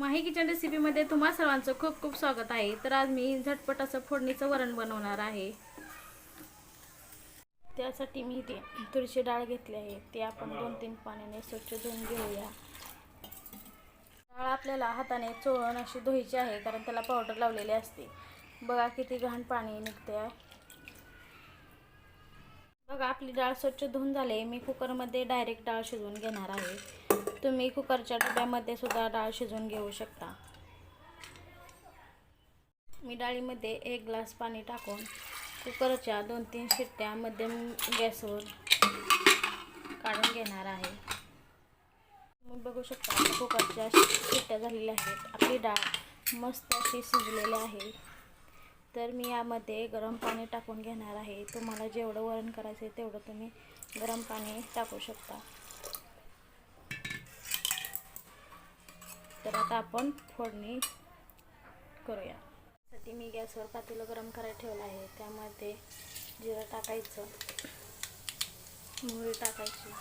माही kitchen रेसिपीमध्ये तुम्हा सर्वांचं खूप खूप स्वागत आहे. तर आज मी झटपट असं फोडणीचं वरण बनवणार आहे. त्यासाठी मी इथे तुरीची डाळ घेतली आहे. ती आपण दोन तीन पाण्याने स्वच्छ धुवून घेऊया. डाळ आपल्याला हाताने चोळून अशी धुवायची आहे कारण त्याला पावडर लावलेली असते. बघा किती घाण पाणी निघते आहे बघा आपली डाळ स्वच्छ धुवून झाले मी कुकरमध्ये डायरेक्ट डाळ शिजवून घेणार आहे. तुम्ही कुकरच्या डब्यामध्ये सुद्धा डाळ शिजवून घेऊ शकता. मी डाळीमध्ये एक ग्लास पाणी टाकून कुकरच्या दोन तीन शिट्ट्या मध्यम गॅसवर काढून घेणार आहे. तुम्ही बघू शकता कुकरच्या शिट्ट्या झालेल्या आहेत. आपली डाळ मस्त अशी शिजलेली आहे. तर मी यामध्ये गरम पाणी टाकून घेणार आहे. तुम्हाला जेवढं वरण करायचं आहे तेवढं तुम्ही गरम पाणी टाकू शकता. तर आता आपण फोडणी करूया. साठी मी गॅसवर पातेलं गरम करायला ठेवलं आहे. त्यामध्ये जिरं टाकायचं मोहरी टाकायची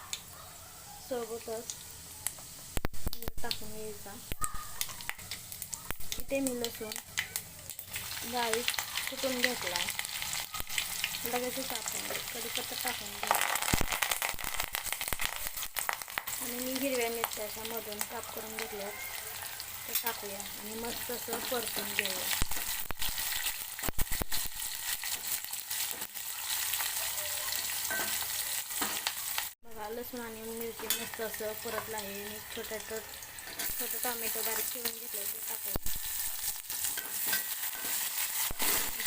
सोबतच टाकून घ्यायचा. इथे मी लसूण डाळी कुटून घेतला लगेचच आपण कढीपत्ता टाकून घ्या आणि मी हिरव्या मिरच्याच्या मधून काप करून घेतल्या असं टाकूया आणि मस्त असं परतून घेऊया. बघा लसूण आणि मिरची मस्त असं परतलं आहे. आणि छोट्या छोटं टोमॅटो बारीक चिरून घेतलं ते टाकूया.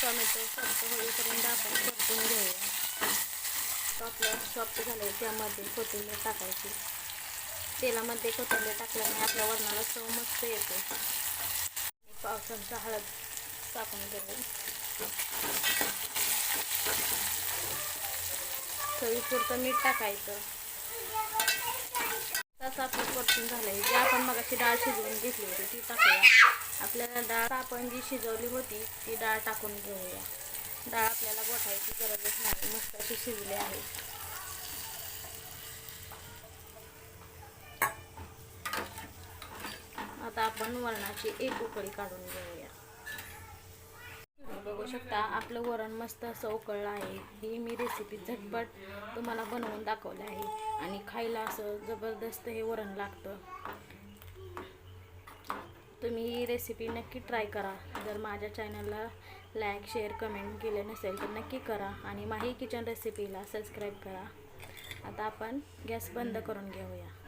टोमॅटो सॉफ्ट होईपर्यंत आपण परतून घेऊया. तो आपलं सॉफ्ट झालं त्यामध्ये कोथिंबीर टाकायची. तेलामध्ये कोथिंबीर टाकल्याने आपल्या वरणाला चव मस्त येते. पाव चमचा हळद टाकून घेऊ चवीपुरतं मीठ टाकायचं. तसं आपलं परतून झालंय. जे आपण मगाची डाळ शिजवून घेतली होती ती टाकूया. आपल्याला डाळ आपण जी शिजवली होती ती डाळ टाकून घेऊया. डाळ आपल्याला गोठायची गरजच नाही. मस्त अशी शिजली आहे आता आपण वरणाची एक उकळी काढून घेऊया. बघू शकता आपलं वरण मस्त असं उकळलं आहे. ही मी रेसिपी झटपट तुम्हाला बनवून दाखवलं आहे. आणि खायला असं जबरदस्त हे वरण लागतं. तुम्ही ही रेसिपी नक्की ट्राय करा. जर माझ्या चॅनलला लाईक शेअर कमेंट केले नसेल तर नक्की करा. आणि माही किचन रेसिपीला सबस्क्राईब करा. आता आपण गॅस बंद करून घेऊया.